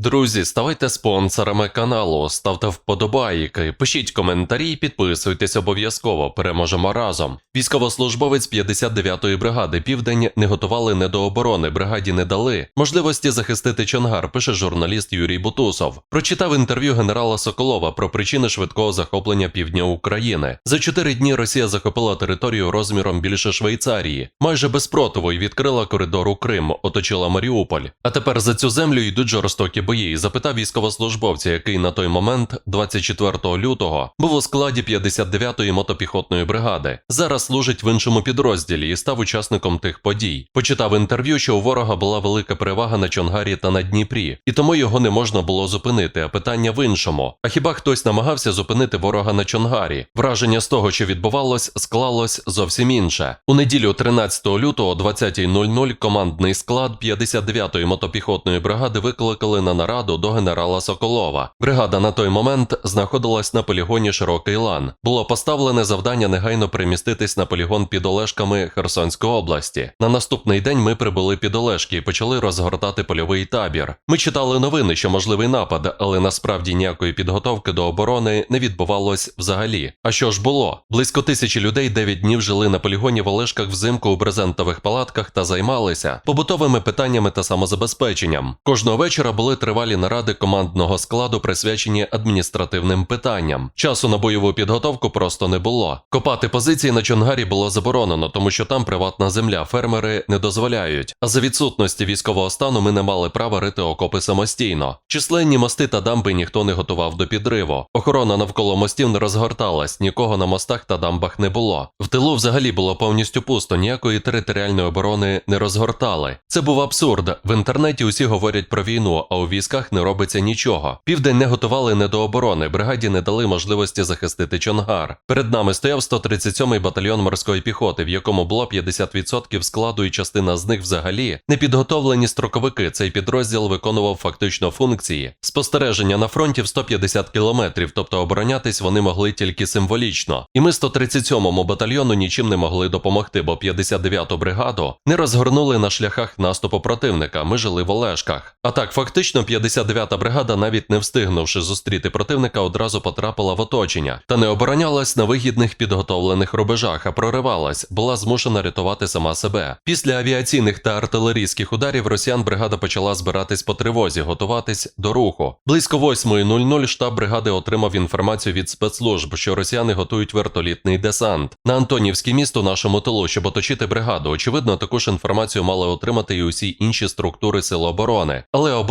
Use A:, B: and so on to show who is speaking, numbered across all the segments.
A: Друзі, ставайте спонсорами каналу, ставте вподобайки, пишіть коментарі, і підписуйтесь обов'язково. Переможемо разом. Військовослужбовець 59-ї бригади Південь не готували не до оборони, бригаді не дали можливості захистити Чонгар. Пише журналіст Юрій Бутусов. Прочитав інтерв'ю генерала Соколова про причини швидкого захоплення півдня України. За чотири дні Росія захопила територію розміром більше Швейцарії, майже без спротиву і відкрила коридор у Крим, оточила Маріуполь. А тепер за цю землю йдуть жорстокі бої. Запитав військовослужбовця, який на той момент, 24 лютого, був у складі 59-ї мотопіхотної бригади. Зараз служить в іншому підрозділі і став учасником тих подій. Почитав інтерв'ю, що у ворога була велика перевага на Чонгарі та на Дніпрі, і тому його не можна було зупинити. А питання в іншому: а хіба хтось намагався зупинити ворога на Чонгарі? Враження з того, що відбувалось, склалось зовсім інше. У неділю 13 лютого, о 20.00, командний склад 59-ї мотопіхотної бригади викликали на нараду до генерала Соколова. Бригада на той момент знаходилась на полігоні Широкий Лан. Було поставлене завдання негайно переміститись на полігон під Олешками Херсонської області. На наступний день ми прибули під Олешки і почали розгортати польовий табір. Ми читали новини, що можливий напад, але насправді ніякої підготовки до оборони не відбувалось взагалі. А що ж було? Близько тисячі людей 9 днів жили на полігоні в Олешках взимку у брезентових палатках та займалися побутовими питаннями та самозабезпеченням. Кожного вечора були тривалі наради командного складу, присвячені адміністративним питанням. Часу на бойову підготовку просто не було. Копати позиції на Чонгарі було заборонено, тому що там приватна земля, фермери не дозволяють. А за відсутності військового стану ми не мали права рити окопи самостійно. Численні мости та дамби ніхто не готував до підриву. Охорона навколо мостів не розгорталась, нікого на мостах та дамбах не було. В тилу взагалі було повністю пусто, ніякої територіальної оборони не розгортали. Це був абсурд. В інтернеті усі говорять про війну, а у військах не робиться нічого. Південь не готували не до оборони, бригаді не дали можливості захистити Чонгар. Перед нами стояв 137-й батальйон морської піхоти, в якому було 50% складу, і частина з них взагалі непідготовлені строковики. Цей підрозділ виконував фактично функції спостереження на фронті в 150 кілометрів, тобто оборонятись вони могли тільки символічно. І ми 137-му батальйону нічим не могли допомогти, бо 59-ту бригаду не розгорнули на шляхах наступу противника. Ми жили в Олешках. А так, фактично, 59-та бригада, навіть не встигнувши зустріти противника, одразу потрапила в оточення та не оборонялась на вигідних підготовлених рубежах, а проривалась, була змушена рятувати сама себе. Після авіаційних та артилерійських ударів росіян бригада почала збиратись по тривозі, готуватись до руху. Близько 8.00 штаб бригади отримав інформацію від спецслужб, що росіяни готують вертолітний десант на Антонівське місто нашому тилу, щоб оточити бригаду. Очевидно, також інформацію мали отримати і усі інші структури сил оборони. Але об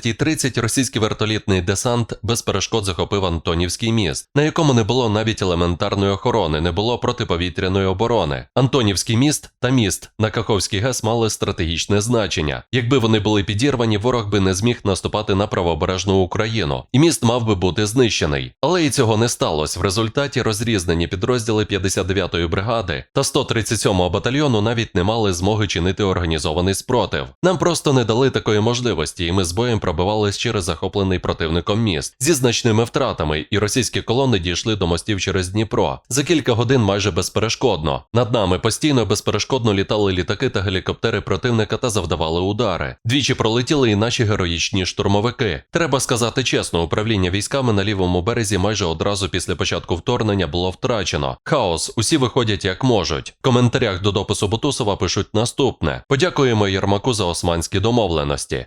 A: 11.30 російський вертолітний десант без перешкод захопив Антонівський міст, на якому не було навіть елементарної охорони, не було протиповітряної оборони. Антонівський міст та міст на Каховський ГЕС мали стратегічне значення. Якби вони були підірвані, ворог би не зміг наступати на правобережну Україну, і міст мав би бути знищений. Але і цього не сталося. В результаті розрізнені підрозділи 59-ї бригади та 137-го батальйону навіть не мали змоги чинити організований спротив. Нам просто не дали такої можливості, і ми з боєм пробивались через захоплений противником міст зі значними втратами, і російські колони дійшли до мостів через Дніпро за кілька годин майже безперешкодно. Над нами постійно безперешкодно літали літаки та гелікоптери противника та завдавали удари. Двічі пролетіли і наші героїчні штурмовики. Треба сказати чесно, управління військами на лівому березі майже одразу після початку вторгнення було втрачено. Хаос, усі виходять як можуть. В коментарях до допису Бутусова пишуть наступне: подякуємо Єрмаку за османські домовленості.